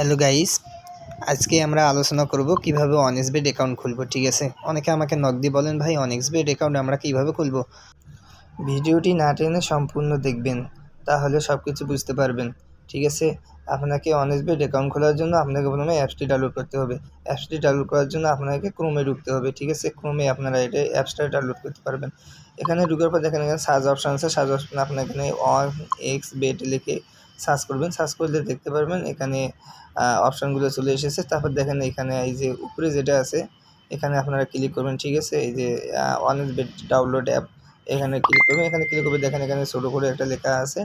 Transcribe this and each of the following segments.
Hello guys, আজকে আমরা আলোচনা করব কীভাবে অনেক্সবেড অ্যাকাউন্ট খুলবো, ঠিক আছে? অনেকে আমাকে নক বলেন, ভাই অনেক্সবেড অ্যাকাউন্ট আমরা কীভাবে খুলবো? ভিডিওটি না টেনে সম্পূর্ণ দেখবেন, তাহলে সব কিছু বুঝতে পারবেন, ঠিক আছে? আপনাকে অনেক্সবেড অ্যাকাউন্ট খোলার জন্য আপনাকে প্রথমে অ্যাপসটি ডাউনলোড করতে হবে। অ্যাপসটি ডাউনলোড করার জন্য আপনাকে ক্রোমে ঢুকতে হবে, ঠিক আছে? ক্রোমে আপনারা এটা অ্যাপসটা ডাউনলোড করতে পারবেন। এখানে ঢুকার পর দেখেন এখানে সার্চ অপশান আছে সার্চ অপশান আপনার এখানে অন এক্স বেড লিখে সার্চ করবেন, সার্চ করলে দেখতে পারবেন এখানে অপশানগুলো চলে এসেছে। তারপর দেখেন এখানে এই যে উপরে যেটা আছে, এখানে আপনারা ক্লিক করবেন, ঠিক আছে? এই যে one X bet download app এখানে ক্লিক করবেন। এখানে ক্লিক করবে দেখেন এখানে ছোটো করে একটা লেখা আছে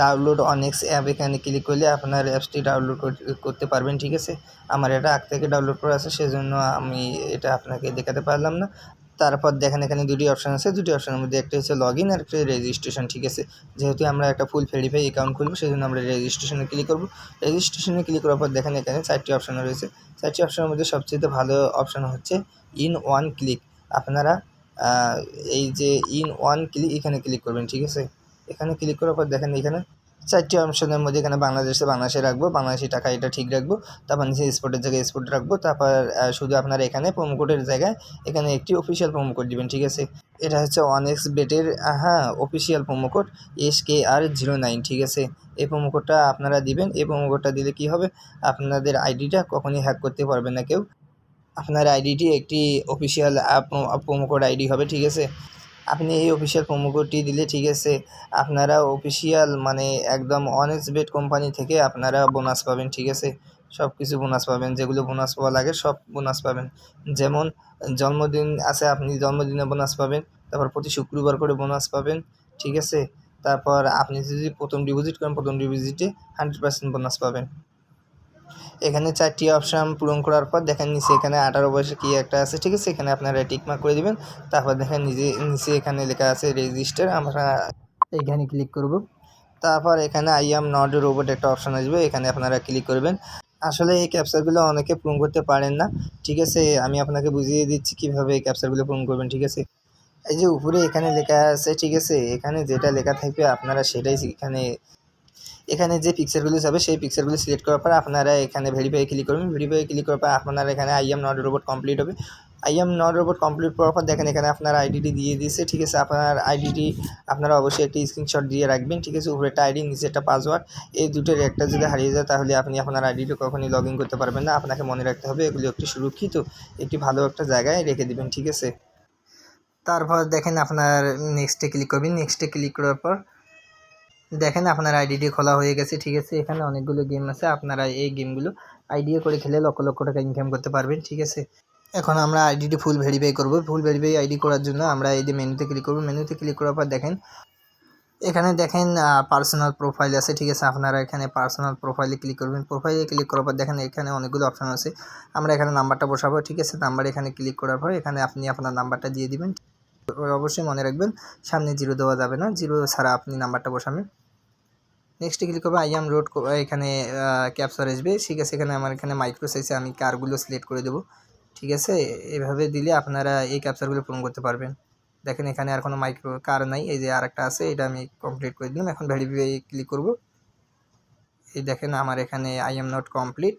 ডাউনলোড অনেক্স অ্যাপ এখানে ক্লিক করলে আপনার অ্যাপসটি ডাউনলোড করতে পারবেন, ঠিক আছে? আমার এটা আগ থেকে ডাউনলোড করা আছে, সেজন্য আমি এটা আপনাকে দেখাতে পারলাম না। তারপর দেখেন এখানে দুটি অপশান আছে। দুটি অপশানের মধ্যে একটা হচ্ছে লগ ইন আর একটা রেজিস্ট্রেশন ঠিক আছে? যেহেতু আমরা একটা ফুল ভেরিফাই অ্যাকাউন্ট খুলবো সেই জন্য আমরা রেজিস্ট্রেশনে ক্লিক করব। রেজিস্ট্রেশনে ক্লিক করার পর দেখেন এখানে চারটি অপশান রয়েছে। চারটি অপশানের মধ্যে সবচেয়ে ভালো অপশান হচ্ছে ইন ওয়ান ক্লিক আপনারা এই যে ইন ওয়ান ক্লিক এখানে ক্লিক করবেন, ঠিক আছে? এখানে ক্লিক করার পর দেখেন এখানে চারটি অপশনের মধ্যে এখানে বাংলাদেশে বাংলাদেশে রাখব, বাংলাদেশি টাকা এটা ঠিক রাখব, তারপর নিচে স্পোর্টের জায়গায় স্পোর্ট রাখব, তারপর শুধু আপনারা এখানে প্রোমো কোডের জায়গায় এখানে একটি অফিসিয়াল প্রোমো কোড দিবেন, ঠিক আছে? এটা হচ্ছে ওয়ান এক্স বেটের হ্যাঁ official promo code S K R zero nine ঠিক আছে? এই প্রোমো কোডটা আপনারা দিবেন, এই প্রোমো কোডটা দিলে কী হবে? আপনাদের আইডিটা কখনই হ্যাক করতে পারবে না কেউ। আপনার আইডিটি একটি অফিসিয়াল প্রোমো কোড আইডি হবে, ঠিক আছে? আপনি এই অফিসিয়াল প্রোমো কোডটি দিলে ঠিক আছে। আপনারা অফিসিয়াল মানে একদম অনেস্ট বেড কোম্পানি থেকে আপনারা বোনাস পাবেন, ঠিক আছে? সব কিছু বোনাস পাবেন, যেগুলো বোনাস পাওয়া লাগে সব বোনাস পাবেন। যেমন জন্মদিন আছে, আপনি জন্মদিনে বোনাস পাবেন, তারপর প্রতি শুক্রবার করে বোনাস পাবেন, ঠিক আছে? তারপর আপনি যদি প্রথম ডিপোজিট করেন, প্রথম ডিপোজিটে হান্ড্রেড পার্সেন্ট বোনাস পাবেন। এখানে চারটি অপশান পূরণ করার পর দেখেন নিচে এখানে আঠারো বয়সে কি একটা আছে, ঠিক আছে? এখানে আপনারা টিকমার্ক করে দিবেন। তারপর দেখেন নিজে, নিচে এখানে লেখা আছে রেজিস্টার আমরা এখানে ক্লিক করব। তারপর এখানে আই এম নট রোবট একটা অপশান আসবে, এখানে আপনারা ক্লিক করবেন। আসলে এই ক্যাপচারগুলো অনেকে পূরণ করতে পারেন না, ঠিক আছে? আমি আপনাকে বুঝিয়ে দিচ্ছি কীভাবে এই ক্যাপচারগুলো পূরণ করবেন, ঠিক আছে? এই যে উপরে এখানে লেখা আছে, ঠিক আছে? এখানে যেটা লেখা থাকবে আপনারা সেটাই এখানে এখানে যে পিকচারগুলো যাবে, সেই পিকচারগুলো সিলেক্ট করার পর আপনারা এখানে ভেরিফাই ক্লিক করবেন। ভেরিফাই ক্লিক করার পর আপনারা এখানে I am not robot complete হবে। I am not robot complete করার পর দেখেন এখানে আপনার আইডিটি দিয়ে দিয়েছে, ঠিক আছে? আপনার আইডিটি আপনারা অবশ্যই একটি স্ক্রিনশট দিয়ে রাখবেন, ঠিক আছে? উপরে একটা আইডি নিচে একটা পাসওয়ার্ড এই দুটোর একটা যদি হারিয়ে যায়, তাহলে আপনি আপনার আইডিটি কখনই লগ ইন করতে পারবেন না। আপনাকে মনে রাখতে হবে, এগুলি একটি সুরক্ষিত, একটি ভালো একটা জায়গায় রেখে দিবেন, ঠিক আছে? তারপর দেখেন আপনার নেক্সটে ক্লিক করবেন। নেক্সটে ক্লিক করার পর দেখেন আপনার আইডিটি খোলা হয়ে গেছে, ঠিক আছে? এখানে অনেকগুলো গেম আছে, আপনারা এই গেমগুলো আইডিয়া করে খেলে লক্ষ লক্ষ টাকা ইনকাম করতে পারবেন, ঠিক আছে? এখন আমরা আইডিটি ফুল ভেরিফাই করব। ফুল ভেরিফাই আইডি করার জন্য আমরা এই যে মেনুতে ক্লিক করব। মেনুতে ক্লিক করার পর দেখেন, এখানে দেখেন পার্সোনাল প্রোফাইল আছে, ঠিক আছে? আপনারা এখানে পার্সোনাল প্রোফাইলে ক্লিক করবেন। প্রোফাইলে ক্লিক করার পর দেখেন, এখানে অনেকগুলো অপশান আছে। আমরা এখানে নাম্বারটা বসাবো, ঠিক আছে? নাম্বার এখানে ক্লিক করার পর এখানে আপনি আপনার নাম্বারটা দিয়ে দিবেন। অবশ্যই মনে রাখবেন, সামনে জিরো দেওয়া যাবে না। জিরো ছাড়া আপনি নাম্বারটা বসাবেন। নেক্সটে ক্লিক করব আই এম রোড এখানে ক্যাপচার আসবে। ঠিক আছে, এখানে আমার, এখানে মাইক্রো সাইজে আমি কারগুলো সিলেক্ট করে দেবো। ঠিক আছে, এভাবে দিলে আপনারা এই ক্যাপচারগুলো পূরণ করতে পারবেন। দেখেন, এখানে আর কোনো মাইক্রো কার নাই। এই যে আর একটা আছে, এটা আমি কমপ্লিট করে দিলাম। এখন ভেরিফাই ক্লিক করব। এই দেখেন, আমার এখানে আই এম নট কমপ্লিট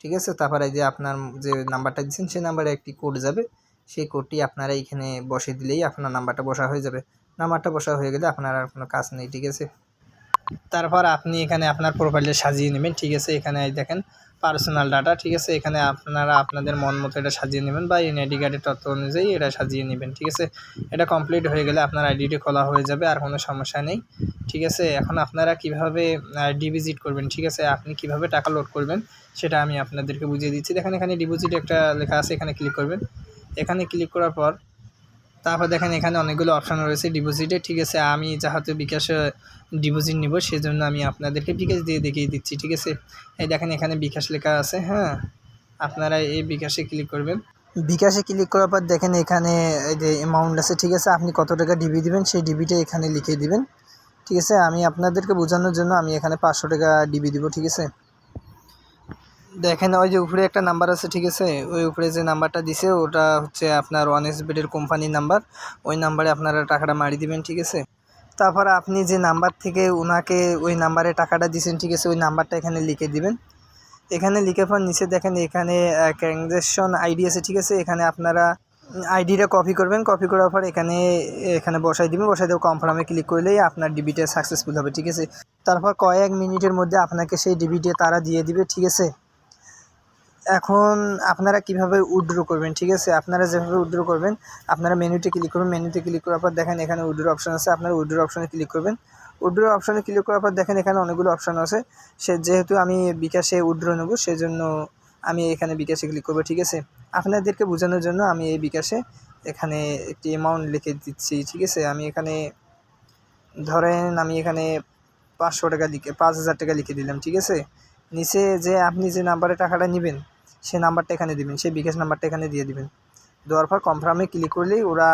ঠিক আছে, তারপরে যে আপনার যে নাম্বারটা দিচ্ছেন, সেই নাম্বারে একটি কোড যাবে। সেই কোডটি আপনারা এখানে বসে দিলেই আপনার নাম্বারটা বসা হয়ে যাবে। নাম্বারটা বসা হয়ে গেলে আপনার আর কোনো কাজ নেই। ঠিক আছে। তারপর আপনি এখানে আপনার প্রোফাইলটা সাজিয়ে নেবেন, ঠিক আছে? এখানে দেখেন পার্সোনাল ডাটা ঠিক আছে? এখানে আপনারা আপনাদের মন মতো এটা সাজিয়ে নেবেন বা এনআইডি কার্ডের তথ্য অনুযায়ী এটা সাজিয়ে নেবেন, ঠিক আছে? এটা কমপ্লিট হয়ে গেলে আপনার আইডিটি খোলা হয়ে যাবে, আর কোনো সমস্যা নেই, ঠিক আছে? এখন আপনারা কীভাবে ডিপোজিট করবেন, ঠিক আছে? আপনি কীভাবে টাকা লোড করবেন, সেটা আমি আপনাদেরকে বুঝিয়ে দিচ্ছি। দেখেন এখানে ডিপোজিট একটা লেখা আছে, এখানে ক্লিক করবেন। এখানে ক্লিক করার পর তারপর দেখেন এখানে অনেকগুলো অপশান রয়েছে ডিপোজিটে ঠিক আছে, আমি যাহাতে বিকাশে ডিপোজিট নিব, সেজন্য আমি আপনাদেরকে বিকাশ দিয়ে দেখিয়ে দিচ্ছি, ঠিক আছে? এই দেখেন এখানে বিকাশ লেখা আছে হ্যাঁ? আপনারা এই বিকাশে ক্লিক করবেন। বিকাশে ক্লিক করার পর দেখেন এখানে এই যে অ্যামাউন্ট আছে, ঠিক আছে? আপনি কত টাকা ডিবি দিবেন, সেই ডিবিটা এখানে লিখে দিবেন। ঠিক আছে, আমি আপনাদেরকে বোঝানোর জন্য আমি এখানে পাঁচশো টাকা ডিবি দিব, ঠিক আছে? দেখেন, ওই যে উপরে একটা নাম্বার আছে, ঠিক আছে? ওই উপরে যে নাম্বারটা দিছে, ওটা হচ্ছে আপনার ওয়ান এস বেডের কোম্পানির নাম্বার ওই নাম্বারে আপনারা টাকাটা মারি দিবেন, ঠিক আছে? তারপরে আপনি যে নাম্বার থেকে ওনাকে ওই নাম্বারে টাকাটা দিয়েছেন ঠিক আছে, ওই নাম্বারটা এখানে লিখে দিবেন। এখানে লিখে পর নিচে দেখেন, এখানে ট্রানজ্যাকশন আইডি আছে, ঠিক আছে? এখানে আপনারা আইডিটা কপি করবেন। কপি করার পর এখানে এখানে বসাই দিবেন। বসাই দেবো কনফার্মে ক্লিক করলেই আপনার ডিবিটা সাকসেসফুল হবে, ঠিক আছে? তারপর কয়েক মিনিটের মধ্যে আপনাকে সেই ডিবিটা তারা দিয়ে দিবে, ঠিক আছে? এখন আপনারা কীভাবে উইথড্র করবেন, ঠিক আছে? আপনারা যেভাবে উইথড্র করবেন, আপনারা মেনুতে ক্লিক করবেন মেনুতে ক্লিক করার পর দেখেন এখানে উইথড্র অপশন আছে, আপনারা উইথড্র অপশনে ক্লিক করবেন। উইথড্র অপশনে ক্লিক করার পর দেখেন এখানে অনেকগুলো অপশন আছে। সে যেহেতু আমি বিকাশে উইথড্র নেব, সেজন্য আমি এখানে বিকাশে ক্লিক করব, ঠিক আছে? আপনাদেরকে বোঝানোর জন্য আমি এই বিকাশে এখানে একটি অ্যামাউন্ট লিখে দিচ্ছি, ঠিক আছে? আমি এখানে, ধরেন আমি এখানে পাঁচশো টাকা লিখে, পাঁচ হাজার টাকা লিখে দিলাম, ঠিক আছে? নিচে যে আপনি যে নাম্বারে টাকাটা নেবেন সেই নাম্বারটা এখানে দিবেন, সেই বিকাশ নাম্বারটা এখানে দিয়ে দিবেন। দেওয়ার পর কনফার্মে ক্লিক করলেই ওরা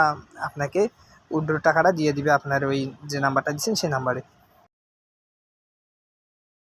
আপনাকে উড্রোর টাকাটা দিয়ে দিবে, আপনার ওই যে নাম্বারটা দিচ্ছেন সেই নাম্বারে।